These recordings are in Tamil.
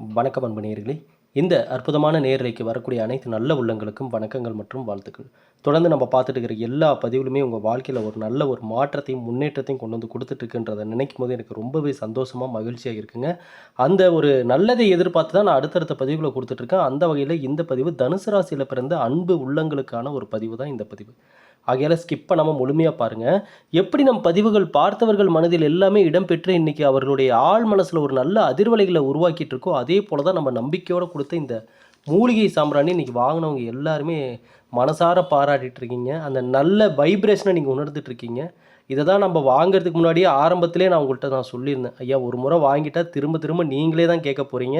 வணக்கம் அன்பு இந்த அற்புதமான நேரலைக்கு வரக்கூடிய அனைத்து நல்ல உள்ளங்களுக்கும் வணக்கங்கள் மற்றும் வாழ்த்துக்கள். தொடர்ந்து நம்ம பார்த்துட்டு இருக்கிற எல்லா பதிவுலுமே உங்கள் வாழ்க்கையில் ஒரு நல்ல ஒரு மாற்றத்தையும் முன்னேற்றத்தையும் கொண்டு வந்து கொடுத்துட்ருக்குன்றதை நினைக்கும் போது எனக்கு ரொம்பவே சந்தோஷமாக மகிழ்ச்சியாக இருக்குங்க. அந்த ஒரு நல்லதை எதிர்பார்த்து தான் நான் அடுத்தடுத்த பதிவுகளை கொடுத்துட்ருக்கேன் அந்த வகையில் இந்த பதிவு தனுசு ராசியில் பிறந்த அன்பு உள்ளங்களுக்கான ஒரு பதிவு தான் இந்த பதிவு. ஆகையால் ஸ்கிப் பண்ணாமல் முழுமையாக பாருங்கள் எப்படி நம் பதிவுகள் பார்த்தவர்கள் மனதில் எல்லாமே இடம்பெற்று இன்றைக்கி அவர்களுடைய ஆழ் மனசில் ஒரு நல்ல அதிர்வலைகளை உருவாக்கிட்டு இருக்கோ அதே போல் தான் நம்ம நம்பிக்கையோடு கொடுத்த இந்த மூலிகை சாம்பிராணி இன்றைக்கி வாங்கினவங்க எல்லாருமே மனசார பாராட்டிகிட்ருக்கீங்க அந்த நல்ல வைப்ரேஷனை நீங்கள் உணர்ந்துட்டுருக்கீங்க இதை தான் நம்ம வாங்குறதுக்கு முன்னாடியே ஆரம்பத்திலே நான் உங்கள்கிட்ட நான் சொல்லியிருந்தேன். ஐயா ஒரு முறை வாங்கிட்டா திரும்ப திரும்ப நீங்களே தான் கேட்க போகிறீங்க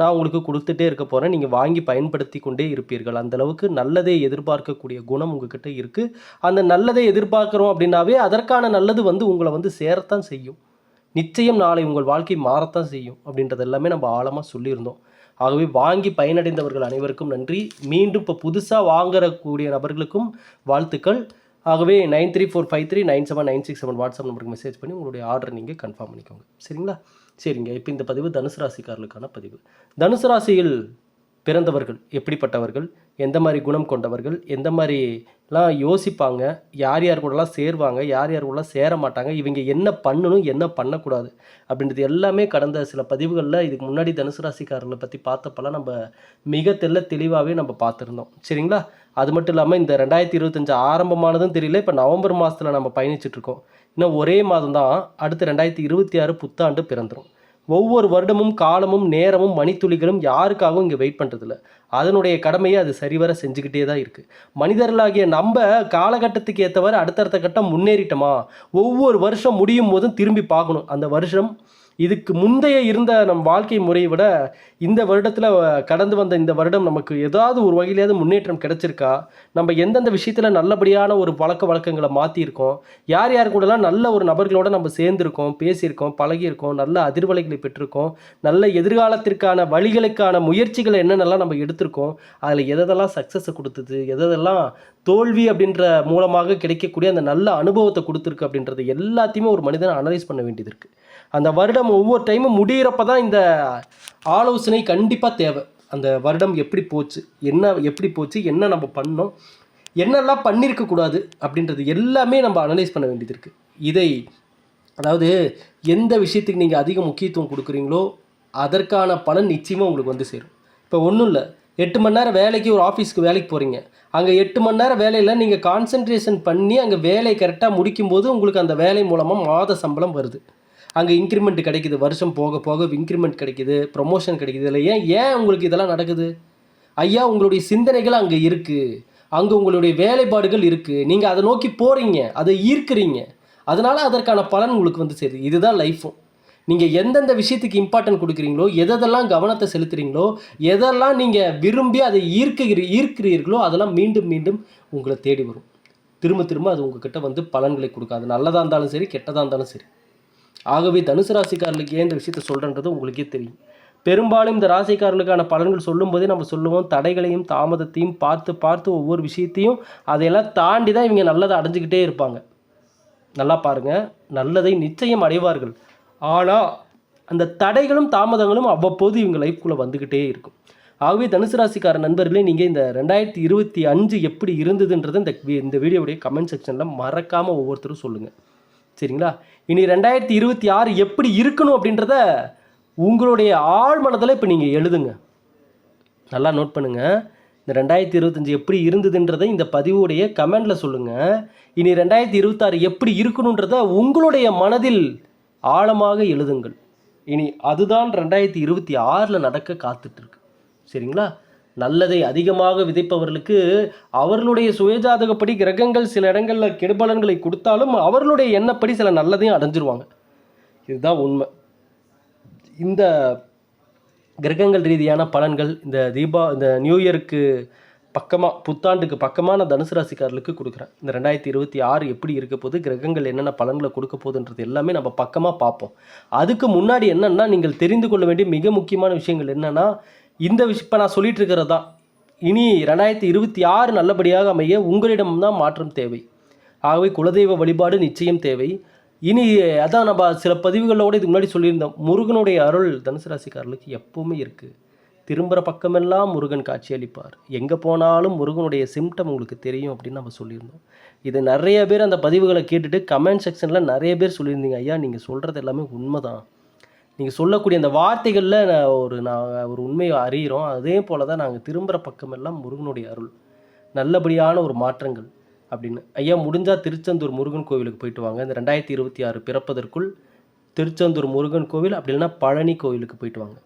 நான் உங்களுக்கு கொடுத்துட்டே இருக்க போகிறேன் நீங்கள் வாங்கி பயன்படுத்தி கொண்டே இருப்பீர்கள். அந்த அளவுக்கு நல்லதை எதிர்பார்க்கக்கூடிய குணம் உங்ககிட்ட இருக்குது அந்த நல்லதை எதிர்பார்க்குறோம் அப்படின்னாவே அதற்கான நல்லது வந்து உங்களை வந்து சேரத்தான் செய்யும். நிச்சயம் நாளை உங்கள் வாழ்க்கை மாறத்தான் செய்யும் அப்படின்றது எல்லாமே நம்ம ஆழமாக சொல்லியிருந்தோம். ஆகவே வாங்கி பயனடைந்தவர்கள் அனைவருக்கும் நன்றி. மீண்டும் இப்போ புதுசாக வாங்கக்கூடிய நபர்களுக்கும் வாழ்த்துக்கள். ஆகவே nine three four five three nine seven nine six seven WhatsApp நம்பருக்கு மெசேஜ் பண்ணி உங்களுடைய ஆர்டர் நீங்கள் கன்ஃபார்ம் பண்ணிக்கோங்க. சரிங்களா? சரிங்க. இப்போ இந்த பதிவு தனுசு ராசிக்காரர்களுக்கான பதிவு. தனுசு ராசியில் பிறந்தவர்கள் எப்படிப்பட்டவர்கள் எந்த மாதிரி குணம் கொண்டவர்கள் எந்த மாதிரிலாம் யோசிப்பாங்க யார் யார் கூடலாம் சேருவாங்க யார் யார் கூடலாம் சேர மாட்டாங்க இவங்க என்ன பண்ணணும் என்ன பண்ணக்கூடாது அப்படின்றது எல்லாமே கடந்த சில பதிவுகளில் இதுக்கு முன்னாடி தனுசு ராசிக்காரர்களை பற்றி பார்த்தப்பெல்லாம் நம்ம மிக தெல்ல தெளிவாகவே நம்ம பார்த்துருந்தோம். சரிங்களா? அது மட்டும் இல்லாமல் இந்த ரெண்டாயிரத்தி இருபத்தஞ்சு ஆரம்பமானதும் தெரியல இப்போ நவம்பர் மாதத்தில் நம்ம பயணிச்சுட்ருக்கோம் இன்னும் ஒரே மாதம் தான் அடுத்து ரெண்டாயிரத்தி இருபத்தி ஆறு புத்தாண்டு பிறந்துடும் ஒவ்வொரு வருடமும் காலமும் நேரமும் மணித்துளிகளும் யாருக்காகவும் இங்கே வெயிட் பண்ணுறதில்ல அதனுடைய கடமையை அது சரிவர செஞ்சுக்கிட்டே தான் இருக்குது மனிதர்களாகிய நம்ம காலகட்டத்துக்கு ஏற்றவாறு அடுத்தடுத்த கட்டம் முன்னேறிட்டோமா? ஒவ்வொரு வருஷம் முடியும் போதும் திரும்பி பார்க்கணும். அந்த வருஷம் இதுக்கு முந்தைய இருந்த நம் வாழ்க்கை முறையை விட இந்த வருடத்தில் கடந்து வந்த இந்த வருடம் நமக்கு ஏதாவது ஒரு வகையிலேயாவது முன்னேற்றம் கிடைச்சிருக்கா? நம்ம எந்தெந்த விஷயத்தில் நல்லபடியான ஒரு பழக்க வழக்கங்களை மாற்றிருக்கோம் யார் யார் கூடலாம் நல்ல ஒரு நபர்களோட நம்ம சேர்ந்துருக்கோம் பேசியிருக்கோம் பழகியிருக்கோம் நல்ல அதிர்வலைகளை பெற்றிருக்கோம் நல்ல எதிர்காலத்திற்கான வழிகளுக்கான முயற்சிகளை என்னென்னலாம் நம்ம எடுத்திருக்கோம் அதில் எதெல்லாம் சக்ஸஸை கொடுத்தது எதெல்லாம் தோல்வி அப்படின்ற மூலமாக கிடைக்கக்கூடிய அந்த நல்ல அனுபவத்தை கொடுத்துருக்கு அப்படின்றது எல்லாத்தையுமே ஒரு மனிதனை அனலைஸ் பண்ண வேண்டியது இருக்குது அந்த வருடம் ஒவ்வொரு டைமும் முடிகிறப்ப தான் இந்த ஆலோசனை கண்டிப்பாக தேவை. அந்த வருடம் எப்படி போச்சு என்ன எப்படி போச்சு என்ன நம்ம பண்ணோம் என்னெல்லாம் பண்ணியிருக்கக்கூடாது அப்படின்றது எல்லாமே நம்ம அனலைஸ் பண்ண வேண்டியது இருக்குது இதை அதாவது எந்த விஷயத்துக்கு நீங்கள் அதிக முக்கியத்துவம் கொடுக்குறீங்களோ அதற்கான பலன் நிச்சயமாக உங்களுக்கு வந்து சேரும். இப்போ ஒன்றும் இல்லை எட்டு மணி நேரம் வேலைக்கு ஒரு ஆஃபீஸ்க்கு வேலைக்கு போகிறீங்க அங்கே எட்டு மணி நேரம் வேலையில் நீங்கள் கான்சென்ட்ரேஷன் பண்ணி அங்கே வேலையை கரெக்டாக முடிக்கும்போது உங்களுக்கு அந்த வேலை மூலமாக மாத சம்பளம் வருது. அங்கே இன்க்ரிமெண்ட் கிடைக்குது வருஷம் போக போக இன்க்ரிமெண்ட் கிடைக்குது ப்ரொமோஷன் கிடைக்குது. இல்லை ஏன் ஏன் உங்களுக்கு இதெல்லாம் நடக்குது? ஐயா உங்களுடைய சிந்தனைகள் அங்கே இருக்குது அங்கே உங்களுடைய வேலைப்பாடுகள் இருக்குது நீங்கள் அதை நோக்கி போகிறீங்க அதை ஈர்க்கிறீங்க. அதனால் அதற்கான பலன் உங்களுக்கு வந்து சரி இதுதான் லைஃப்பும் நீங்கள் எந்தெந்த விஷயத்துக்கு இம்பார்ட்டன்ட் கொடுக்குறீங்களோ எதெல்லாம் கவனத்தை செலுத்துகிறீங்களோ எதெல்லாம் நீங்கள் விரும்பி அதை ஈர்க்கிற ஈர்க்கிறீர்களோ அதெல்லாம் மீண்டும் மீண்டும் உங்களை தேடி வரும். திரும்ப திரும்ப அது உங்ககிட்ட வந்து பலன்களை கொடுக்காது. நல்லதாக இருந்தாலும் சரி கெட்டதாக இருந்தாலும் சரி. ஆகவே தனுசு ராசிக்காரர்களுக்கு ஏன் இந்த விஷயத்தை சொல்கிறன்றது உங்களுக்கே தெரியும். பெரும்பாலும் இந்த ராசிக்காரர்களுக்கான பலன்கள் சொல்லும்போதே நம்ம சொல்லுவோம் தடைகளையும் தாமதத்தையும் பார்த்து பார்த்து ஒவ்வொரு விஷயத்தையும் அதையெல்லாம் தாண்டி தான் இவங்க நல்லதை அடைஞ்சிக்கிட்டே இருப்பாங்க. நல்லா பாருங்கள் நல்லதை நிச்சயம் அடைவார்கள். ஆனால் அந்த தடைகளும் தாமதங்களும் அவ்வப்போது இவங்க லைஃப்குள்ளே வந்துக்கிட்டே இருக்கும். ஆகவே தனுசு ராசிக்கார நண்பர்களே நீங்கள் இந்த ரெண்டாயிரத்தி இருபத்தி அஞ்சு எப்படி இருந்ததுன்றதை இந்த இந்த வீடியோவுடைய கமெண்ட் செக்ஷனில் மறக்காமல் ஒவ்வொருத்தரும் சொல்லுங்கள் சரிங்களா? இனி ரெண்டாயிரத்தி இருபத்தி ஆறு எப்படி இருக்கணும் அப்படின்றத உங்களுடைய ஆழ் மனதில் இப்போ நீங்கள் எழுதுங்க. நல்லா நோட் பண்ணுங்கள் இந்த ரெண்டாயிரத்தி இருபத்தஞ்சி எப்படி இருந்ததுன்றதை இந்த பதிவுடைய கமெண்டில் சொல்லுங்கள் இனி ரெண்டாயிரத்தி இருபத்தாறு எப்படி இருக்கணுன்றத உங்களுடைய மனதில் ஆழமாக எழுதுங்கள். இனி அதுதான் ரெண்டாயிரத்தி இருபத்தி ஆறில் நடக்க காத்துட்ருக்கு சரிங்களா? நல்லதை அதிகமாக விதைப்பவர்களுக்கு அவர்களுடைய சுயஜாதகப்படி கிரகங்கள் சில இடங்களில் கெடுபலன்களை கொடுத்தாலும் அவர்களுடைய எண்ணப்படி சில நல்லதையும் அடைஞ்சிருவாங்க. இதுதான் உண்மை. இந்த கிரகங்கள் ரீதியான பலன்கள் இந்த தீபா இந்த நியூ இயருக்கு பக்கமாக புத்தாண்டுக்கு பக்கமான தனுசு ராசிக்காரர்களுக்கு கொடுக்குறேன். இந்த ரெண்டாயிரத்தி இருபத்தி ஆறு எப்படி இருக்க போது கிரகங்கள் என்னென்ன பலன்களை கொடுக்க போகுதுன்றது எல்லாமே நம்ம பக்கமாக பார்ப்போம். அதுக்கு முன்னாடி என்னென்னா நீங்கள் தெரிந்து கொள்ள வேண்டிய மிக முக்கியமான விஷயங்கள் என்னென்னா இந்த விஷயம் இப்போ நான் சொல்லிட்டு இருக்கிறது தான் இனி ரெண்டாயிரத்தி இருபத்தி ஆறு நல்லபடியாக அமைய உங்களிடம்தான் மாற்றம் தேவை. ஆகவே குலதெய்வ வழிபாடு நிச்சயம் தேவை. இனி அதான் நம்ம சில பதிவுகளோடு இதுக்கு முன்னாடி சொல்லியிருந்தோம். முருகனுடைய அருள் தனுசு ராசிக்காரர்களுக்கு எப்பவுமே இருக்குது திரும்புகிற பக்கமெல்லாம் முருகன் காட்சியளிப்பார் எங்கே போனாலும் முருகனுடைய சிம்டம் உங்களுக்கு தெரியும் அப்படின்னு நம்ம சொல்லியிருந்தோம். இது நிறைய பேர் அந்த பதிவுகளை கேட்டுட்டு கமெண்ட் செக்ஷனில் நிறைய பேர் சொல்லியிருந்தீங்க. ஐயா நீங்கள் சொல்கிறது எல்லாமே உண்மைதான். நீங்கள் சொல்லக்கூடிய அந்த வார்த்தைகளில் நான் ஒரு நான் ஒரு உண்மையை அறிகிறோம் அதே போல் தான் நாங்கள் திரும்புகிற பக்கமெல்லாம் முருகனுடைய அருள். நல்லபடியான ஒரு மாற்றங்கள் அப்படின்னு. ஐயா முடிஞ்சால் திருச்செந்தூர் முருகன் கோவிலுக்கு போயிட்டு வாங்க. இந்த ரெண்டாயிரத்தி இருபத்தி ஆறு பிறப்பதற்குள் திருச்செந்தூர் முருகன் கோவில் அப்படி இல்லைன்னா பழனி கோவிலுக்கு போயிட்டு வாங்க.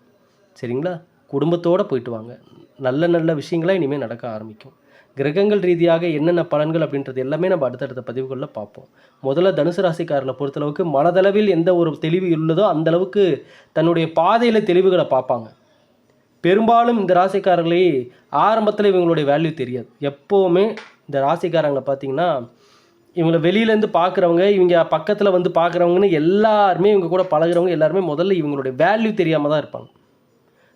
சரிங்களா? குடும்பத்தோடு போயிட்டு வாங்க. நல்ல நல்ல விஷயங்களாக இனிமேல் நடக்க ஆரம்பிக்கும். கிரகங்கள் ரீதியாக என்னென்ன பலன்கள் அப்படின்றது எல்லாமே நம்ம அடுத்தடுத்த பதிவுகளில் பார்ப்போம். முதல்ல தனுசு ராசிக்காரனை பொறுத்தளவுக்கு மனதளவில் எந்த ஒரு தெளிவு உள்ளதோ அந்த அளவுக்கு தன்னுடைய பாதையில் தெளிவுகளை பார்ப்பாங்க. பெரும்பாலும் இந்த ராசிக்காரர்களே ஆரம்பத்தில் இவங்களுடைய வேல்யூ தெரியாது. எப்போவுமே இந்த ராசிக்காரங்களை பார்த்தீங்கன்னா இவங்களை வெளியிலேருந்து பார்க்குறவங்க இவங்க பக்கத்தில் வந்து பார்க்குறவங்கன்னு எல்லாருமே இவங்க கூட பழகுறவங்க எல்லாருமே முதல்ல இவங்களுடைய வேல்யூ தெரியாமல் தான் இருப்பாங்க.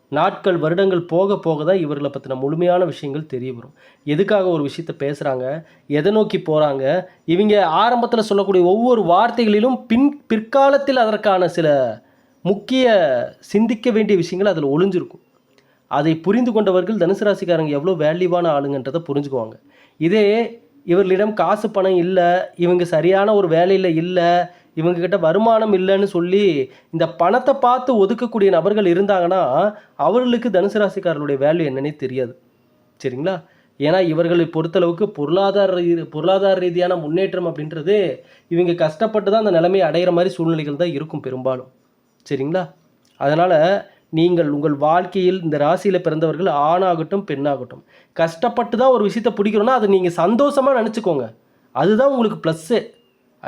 நாட்கள் வருடங்கள் போக போக தான் இவர்களை பற்றின முழுமையான விஷயங்கள் தெரிய வரும். எதுக்காக ஒரு விஷயத்த பேசுகிறாங்க எதை நோக்கி போகிறாங்க இவங்க ஆரம்பத்தில் சொல்லக்கூடிய ஒவ்வொரு வார்த்தைகளிலும் பின் பிற்காலத்தில் அதற்கான சில முக்கிய சிந்திக்க வேண்டிய விஷயங்கள் அதில் ஒளிஞ்சிருக்கும். அதை புரிந்து கொண்டவர்கள் தனுசு ராசிக்காரங்க எவ்வளோ வேல்யூவான ஆளுங்கன்றதை புரிஞ்சுக்குவாங்க. இதே இவர்களிடம் காசு பணம் இல்லை இவங்க சரியான ஒரு வேலையில் இல்லை இவங்கக்கிட்ட வருமானம் இல்லைன்னு சொல்லி இந்த பணத்தை பார்த்து ஒதுக்கக்கூடிய நபர்கள் இருந்தாங்கன்னா அவர்களுக்கு தனுசு ராசிக்காரர்களுடைய வேல்யூ என்னன்னே தெரியாது. சரிங்களா? ஏன்னா இவர்களை பொறுத்தளவுக்கு பொருளாதார ரீ- பொருளாதார ரீதியான முன்னேற்றம் அப்படின்றது இவங்க கஷ்டப்பட்டு தான் அந்த நிலைமையை அடைகிற மாதிரி சூழ்நிலைகள் தான் இருக்கும் பெரும்பாலும். சரிங்களா? அதனால் நீங்கள் உங்கள் வாழ்க்கையில் இந்த ராசியில் பிறந்தவர்கள் ஆணாகட்டும் பெண்ணாகட்டும் கஷ்டப்பட்டு தான் ஒரு விஷயத்தை பிடிக்கிறோன்னா அதை நீங்கள் சந்தோஷமாக நினச்சிக்கோங்க. அதுதான் உங்களுக்கு ப்ளஸ்ஸு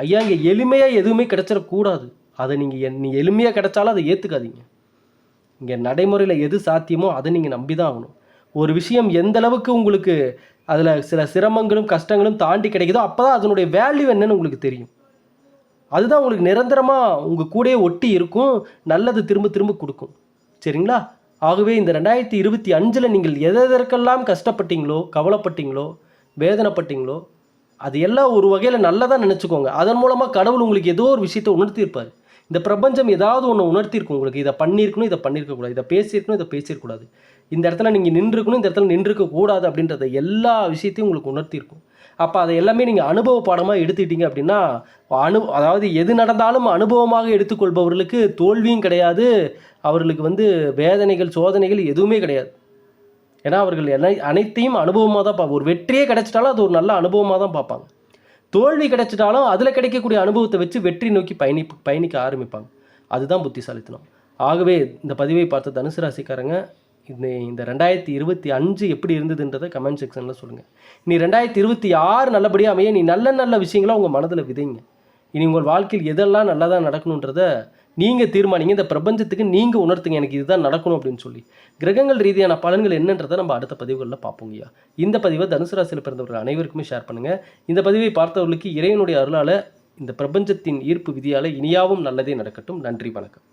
ஐயா இங்கே எளிமையாக எதுவுமே கிடச்சிடக்கூடாது. அதை நீங்கள் என் நீ எளிமையாக கிடச்சாலும் அதை ஏற்றுக்காதீங்க இங்கே நடைமுறையில் எது சாத்தியமோ அதை நீங்கள் நம்பி தான் ஆகணும் ஒரு விஷயம் எந்த அளவுக்கு உங்களுக்கு அதில் சில சிரமங்களும் கஷ்டங்களும் தாண்டி கிடைக்குதோ அப்போ தான் அதனுடைய வேல்யூ என்னன்னு உங்களுக்கு தெரியும். அதுதான் உங்களுக்கு நிரந்தரமாக உங்கள் கூடயே ஒட்டி இருக்கும் நல்லது திரும்ப திரும்ப கொடுக்கும். சரிங்களா? ஆகவே இந்த ரெண்டாயிரத்தி இருபத்தி அஞ்சில் நீங்கள் எதற்கெல்லாம் கஷ்டப்பட்டீங்களோ கவலைப்பட்டீங்களோ வேதனைப்பட்டீங்களோ அது எல்லாம் ஒரு வகையில் நல்லதாக நினச்சிக்கோங்க. அதன் மூலமாக கடவுள் உங்களுக்கு ஏதோ ஒரு விஷயத்தை உணர்த்தியிருப்பார். இந்த பிரபஞ்சம் ஏதாவது ஒன்று உணர்த்தியிருக்கும் உங்களுக்கு. இதை பண்ணியிருக்கணும் இதை பண்ணியிருக்கக்கூடாது. இதை பேசியிருக்கணும் இதை பேசியிருக்கக்கூடாது. இந்த இடத்துல நீங்கள் நின்றுருக்கணும் இந்த இடத்துல நின்றுக்க கூடாது அப்படின்றத எல்லா விஷயத்தையும் உங்களுக்கு உணர்த்தியிருக்கும். அப்போ அதை எல்லாமே நீங்கள் அனுபவ பாடமாக எடுத்துக்கிட்டீங்க அப்படின்னா அனு அதாவது எது நடந்தாலும் அனுபவமாக எடுத்துக்கொள்பவர்களுக்கு தோல்வியும் கிடையாது. அவர்களுக்கு வந்து வேதனைகள் சோதனைகள் எதுவுமே கிடையாது. ஏன்னா அவர்கள் என்ன அனைத்தையும் அனுபவமாக தான் பார்ப்பாங்க. ஒரு வெற்றியே கிடைச்சிட்டாலும் அது ஒரு நல்ல அனுபவமாக தான் பார்ப்பாங்க. தோல்வி கிடைச்சிட்டாலும் அதில் கிடைக்கக்கூடிய அனுபவத்தை வச்சு வெற்றி நோக்கி பயணி பயணிக்க ஆரம்பிப்பாங்க. அதுதான் புத்திசாலித்தனம். ஆகவே இந்த பதிவை பார்த்த தனுசு ராசிக்காரங்க இந்த இந்த ரெண்டாயிரத்தி இருபத்தி அஞ்சு எப்படி இருந்ததுன்றதை கமெண்ட் செக்ஷனில் சொல்லுங்கள் நீ ரெண்டாயிரத்தி இருபத்தி ஆறு நல்லபடியாக அமைய நீ நல்ல நல்ல விஷயங்களை உங்கள் மனதில் விதைங்க. இனி உங்கள் வாழ்க்கையில் எதெல்லாம் நல்லதாக நடக்கணுன்றத நீங்கள் தீர்மானிங்க இந்த பிரபஞ்சத்துக்கு நீங்கள் உணர்த்துங்க எனக்கு இதுதான் நடக்கணும் அப்படின்னு சொல்லி. கிரகங்கள் ரீதியான பலன்கள் என்னன்றதை நம்ம அடுத்த பதிவுகளில் பார்ப்போங்கய்யா இந்த பதிவை தனுசு ராசியில் பிறந்தவர்கள் அனைவருக்குமே ஷேர் பண்ணுங்கள் இந்த பதிவை பார்த்தவர்களுக்கு இறைவனுடைய அருளால் இந்த பிரபஞ்சத்தின் ஈர்ப்பு விதியால் இனியாவும் நல்லதே நடக்கட்டும். நன்றி வணக்கம்.